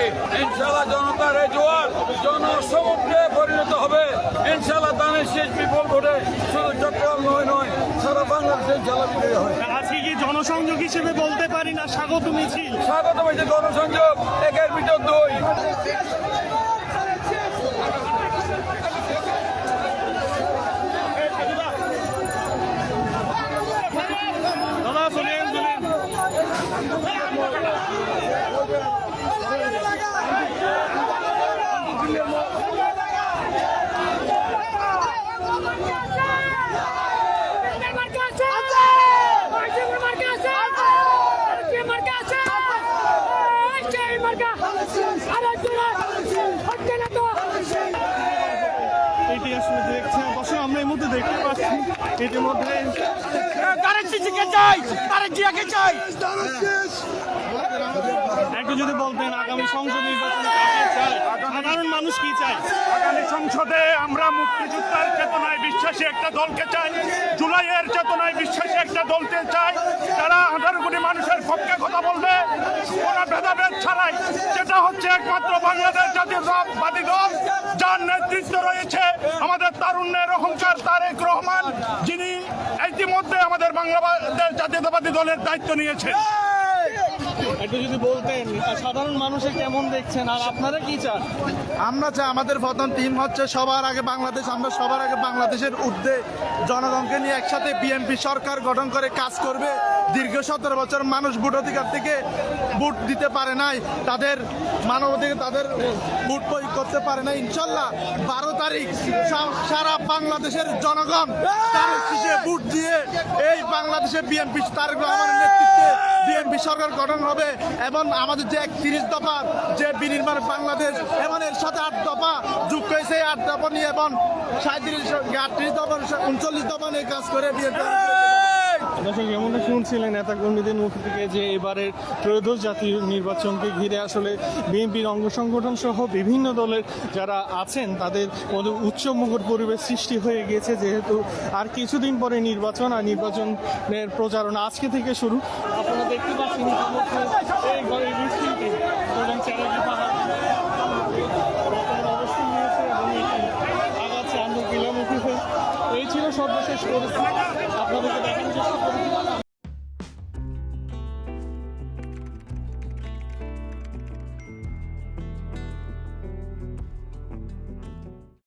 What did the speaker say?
করি ইনশাল্লাহ জনতার এই জোয়ার জনসমুদ্রে পরিণত হবে। ইনশাল্লাহ দানের শেষ বিপুল ঘটে। শুধু চট্টগ্রাম নয় নয় সারা বাংলাদেশে ইনশাল্লাহ বিজয়ী হয় আজকে কি জনসংযোগ হিসেবে বলতে পারি না? স্বাগত মিছিল। স্বাগত হয়েছে গণসংযোগ এটি আসলে দেখছেন অবশ্য আমরা এই মুহূর্তে দেখতে পাচ্ছি এটির মধ্যে একটু যদি বলতেন আগামী সংসদ নির্বাচনে সাধারণ মানুষ কি চায়? আগামী সংসদে আমরা মুক্তিযোদ্ধার চেতনায় বিশ্বাসী একটা দলকে চাই জুলাইয়ের চেতনায় বিশ্বাসী একটা দলকে চাই। যারা আঠারো কোটি মানুষের পক্ষে কথা বলবে কোনো ভেদাভেদ ছাড়াই হচ্ছে একমাত্র বাংলাদেশ জাতীয়তাবাদী দল, যার নেতৃত্ব রয়েছে আমাদের তারুণ্যের অহংকার তারেক রহমান, যিনি ইতিমধ্যে আমাদের বাংলাদেশ জাতীয়তাবাদী দলের দায়িত্ব নিয়েছেন। একটু যদি বলতেন সাধারণ মানুষে কেমন দেখছেন? আর আপনারা কি চান? আমরা চাই আমাদের প্রধান টিম হচ্ছে সবার আগে বাংলাদেশ, আমরা সবার আগে বাংলাদেশের ঊর্ধ্বে জনগণকে নিয়ে একসাথে বিএনপি সরকার গঠন করে কাজ করবে। দীর্ঘ সতেরো বছর মানুষ ভোট অধিকার থেকে ভোট দিতে পারে নাই, তাদের মানব মানবাধিকার, তাদের ভোট প্রয়োগ করতে পারে না ইনশাল্লাহ বারো তারিখ সারা বাংলাদেশের জনগণ তার ভোট দিয়ে এই বাংলাদেশে বিএনপি তারেক রহমানের নেতৃত্বে বিএনপি সরকার গঠন হবে এবং আমাদের যে এক তিরিশ দফা যে বিনির্মাণ বাংলাদেশ, এবং এর সাথে আট দফা যুক্ত হয়েছে। আট দফা নিয়ে এবং সাঁত্রিশ আটত্রিশ দফা, উনচল্লিশ দফা নিয়ে কাজ করে বিএনপি। দর্শক, যেমনটা শুনছিলেন নেতা কর্মীদের মুখ থেকে যে এবারের ত্রয়োদশ জাতীয় নির্বাচনকে ঘিরে আসলে বিএনপির অঙ্গ সংগঠন সহ বিভিন্ন দলের যারা আছেন, তাদের মধ্যে উচ্চমুখর পরিবেশ সৃষ্টি হয়ে গিয়েছে, যেহেতু আর কিছুদিন পরে নির্বাচন, আর নির্বাচনের প্রচারণা আজকে থেকে শুরু। আপনারা দেখতে পাচ্ছেন এই ছিল সর্বশেষ পরিস্থিতি। আপনাদেরকে দেখানোর চেষ্টা করেছিলাম